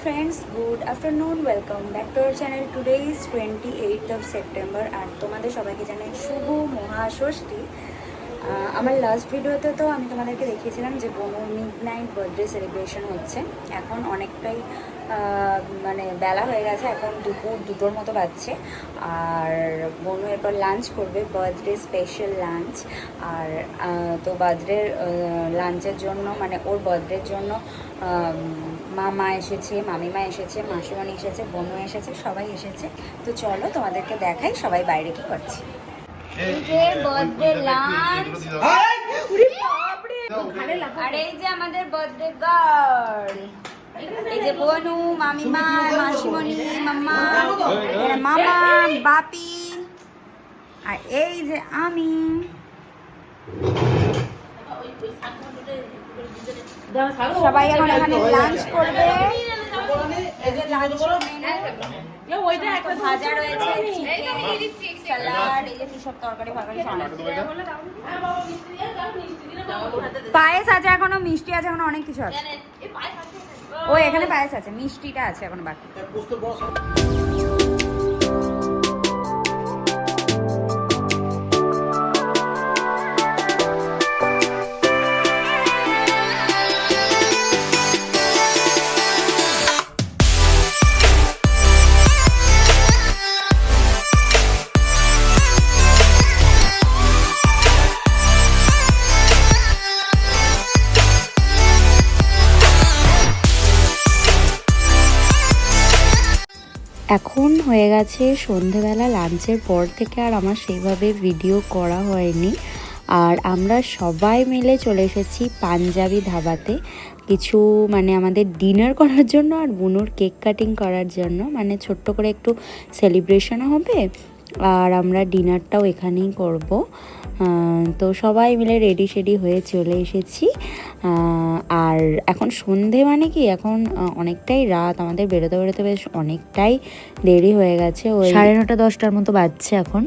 friends, good afternoon. Welcome back to our channel. Today is 28th of September and তোমাদের সবাইকে জানাই শুভ মহাষষ্ঠী আমার last ভিডিওতে তো আমি তোমাদেরকে দেখিয়েছিলাম যে বনুর মিড নাইট বার্থডে সেলিব্রেশন হচ্ছে এখন অনেকটাই মানে বেলা হয়ে গেছে এখন দুপুর দুটোর মতো বাজছে আর বনু এরপর লাঞ্চ করবে বার্থডে স্পেশাল লাঞ্চ আর তো বার্থডে লাঞ্চের জন্য মানে ওর বার্থডের জন্য মামা এসেছে মামিমা এসেছে মাসিমণি এসেছে বনু এসেছে সবাই এসেছে। তো চলো তোমাদেরকে দেখাই সবাই বাইরে কি করছে। এই যে আর এই যে আমাদের বার্থডে গার্ল এই যে বনু মামিমা মাসিমণি মাম্মা মামা বাপি। আর এই যে আমি। সবাই এখন এখানে লাঞ্চ করবে। ভাজা রয়েছে স্যালাড এই যে সব তরকারি ফরকারি পায়েস আছে এখনও মিষ্টি আছে এখনও অনেক কিছু আছে। ও এখানে পায়েস আছে মিষ্টিটা আছে এখনও বাকি। এখন হয়ে গেছে সন্ধেবেলা লাঞ্চের পর থেকে আর আমার সেইভাবে ভিডিও করা হয়নি। আর আমরা সবাই মিলে চলে এসেছি পাঞ্জাবি ধাবাতে। কিছু মানে আমাদের ডিনার করার জন্য আর বুনুর কেক কাটিং করার জন্য। মানে ছোট্ট করে একটু সেলিব্রেশনও হবে। আর আমরা ডিনারটাও এখানেই করব। তো সবাই মিলে রেডি শেডি হয়ে চলে এসেছি। আর এখন সন্ধে মানে কি? এখন অনেকটাই রাত। আমাদের বেরোতে বেরোতে বেশ অনেকটাই দেরি হয়ে গেছে। ওই সাড়ে নটা, দশটার মতো বাজছে এখন।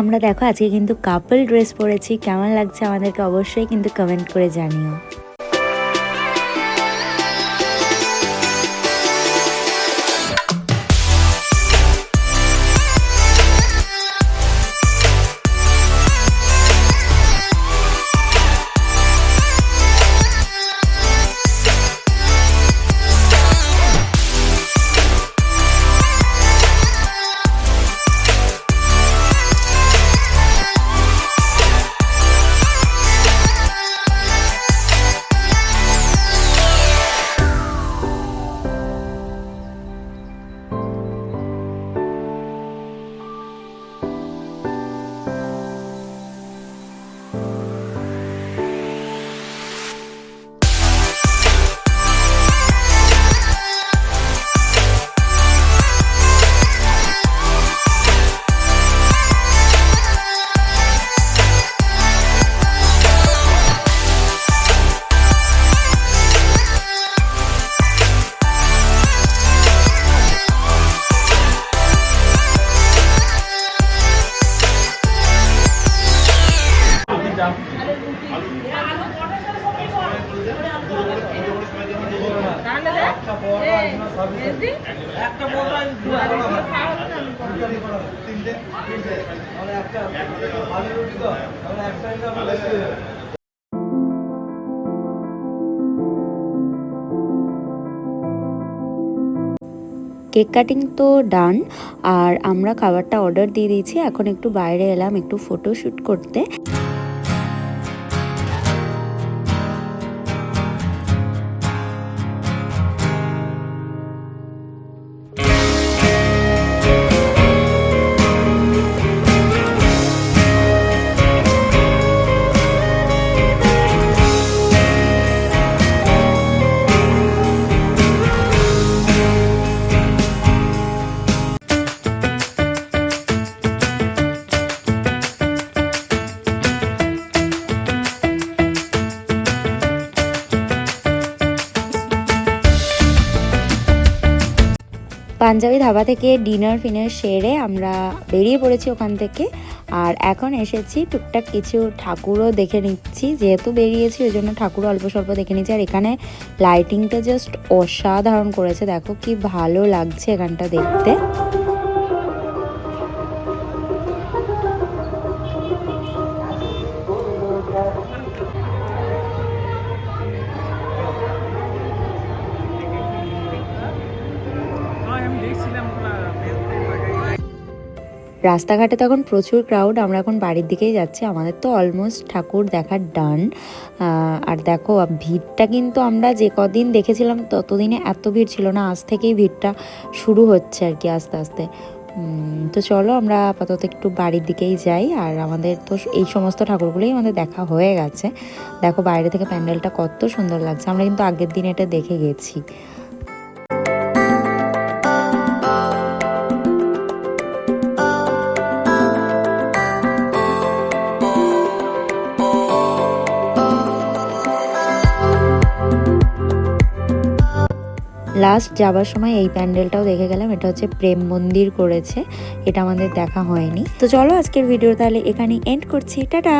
আমরা দেখো, আজকে কিন্তু কাপল ড্রেস পরেছি। কেমন লাগছে আমাদেরকে অবশ্যই কিন্তু কমেন্ট করে জানিও। কেক কাটিং তো ডান, আর আমরা খাবারটা অর্ডার দিয়ে দিয়েছি। এখন একটু বাইরে এলাম, একটু ফটো শ্যুট করতে। পাঞ্জাবি ধাবা থেকে ডিনার ফিনার সেরে আমরা বেরিয়ে পড়েছি ওখান থেকে। আর এখন এসেছি, টুকটাক কিছু ঠাকুরও দেখে নিচ্ছি। যেহেতু বেরিয়েছি, ওই জন্য ঠাকুর অল্প স্বল্প দেখে নিচ্ছি। আর এখানে লাইটিংটা জাস্ট অসাধারণ করেছে। দেখো কি ভালো লাগছে এখানটা দেখতে। রাস্তাঘাটে তখন প্রচুর ক্রাউড আমরা এখন বাড়ির দিকেই যাচ্ছি। আমাদের তো অলমোস্ট ঠাকুর দেখার ডান আর দেখো ভিড়টা কিন্তু আমরা যে কদিন দেখেছিলাম, ততদিনে এত ভিড় ছিল না। আজ থেকেই ভিড়টা শুরু হচ্ছে আর কি আস্তে আস্তে। তো চলো, আমরা আপাতত একটু বাড়ির দিকেই যাই। আর আমাদের তো এই সমস্ত ঠাকুরগুলোই আমাদের দেখা হয়ে গেছে। দেখো, বাইরে থেকে প্যান্ডেলটা কত সুন্দর লাগছে। আমরা কিন্তু আগের দিন এটা দেখে গেছি। লাস্ট যাবার সময় এই প্যান্ডেলটাও দেখে গেলাম, এটা হচ্ছে প্রেম মন্দির করেছে, এটা আমাদের দেখা হয়নি। তো চলো আজকের ভিডিও তাহলে এখানে এন্ড করছি, টাটা!